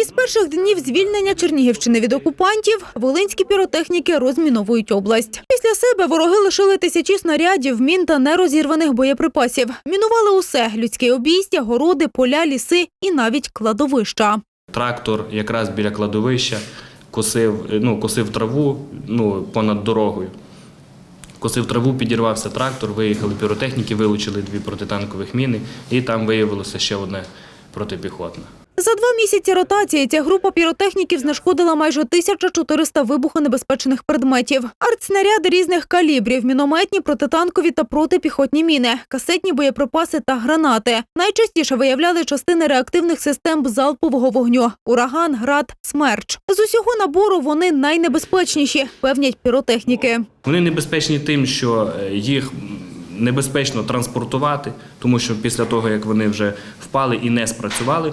Із перших днів звільнення Чернігівщини від окупантів волинські піротехніки розміновують область. Після себе вороги лишили тисячі снарядів, мін та нерозірваних боєприпасів. Мінували усе – людське обійстя, городи, поля, ліси і навіть кладовища. Трактор якраз біля кладовища косив, ну, косив траву ну, понад дорогою. Косив траву, підірвався трактор, виїхали піротехніки, вилучили дві протитанкових міни, і там виявилося ще одне протипіхотне. За два місяці ротації ця група піротехніків знешкодила майже 1400 вибухонебезпечних предметів. Артснаряди різних калібрів, мінометні, протитанкові та протипіхотні міни, касетні боєприпаси та гранати. Найчастіше виявляли частини реактивних систем залпового вогню – ураган, град, смерч. З усього набору вони найнебезпечніші, певнять піротехніки. Вони небезпечні тим, що е, їх небезпечно транспортувати, тому що після того, як вони вже впали і не спрацювали,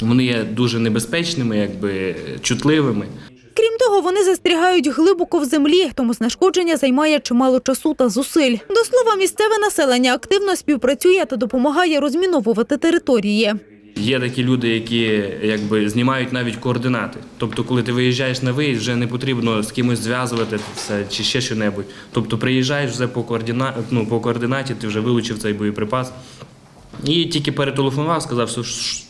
вони є дуже небезпечними, якби чутливими. Крім того, вони застрягають глибоко в землі, тому знешкодження займає чимало часу та зусиль. До слова, місцеве населення активно співпрацює та допомагає розміновувати території. Є такі люди, які якби знімають навіть координати. Тобто, коли ти виїжджаєш на виїзд, вже не потрібно з кимось зв'язувати це чи ще що-небудь. Тобто приїжджаєш вже по координа... ну, по координаті, ти вже вилучив цей боєприпас. І тільки перетелефонував, сказав, що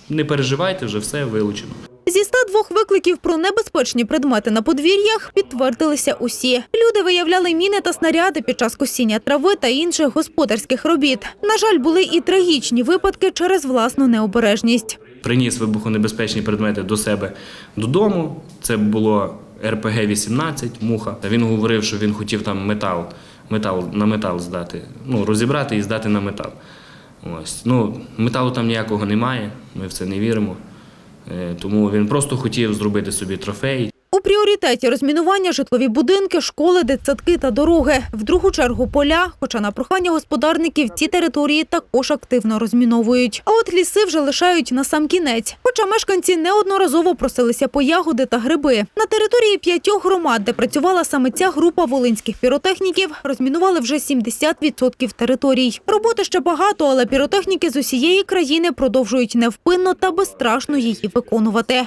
не переживайте, вже все вилучено. Зі 102 викликів про небезпечні предмети на подвір'ях підтвердилися усі. Люди виявляли міни та снаряди під час косіння трави та інших господарських робіт. На жаль, були і трагічні випадки через власну необережність. Приніс вибухонебезпечні предмети до себе додому. Це було РПГ-18, муха. Він говорив, що він хотів там метал, метал на метал здати, ну, розібрати і здати на метал. Ось. Ну, металу там ніякого немає, ми в це не віримо. Е, Тому він просто хотів зробити собі трофей. Пріоритеті розмінування житлові будинки, школи, дитсадки та дороги. В другу чергу поля, хоча на прохання господарників ці території також активно розміновують. А от ліси вже лишають на сам кінець. Хоча мешканці неодноразово просилися по ягоди та гриби. На території п'ятьох громад, де працювала саме ця група волинських піротехніків, розмінували вже 70% територій. Роботи ще багато, але піротехніки з усієї країни продовжують невпинно та безстрашно її виконувати.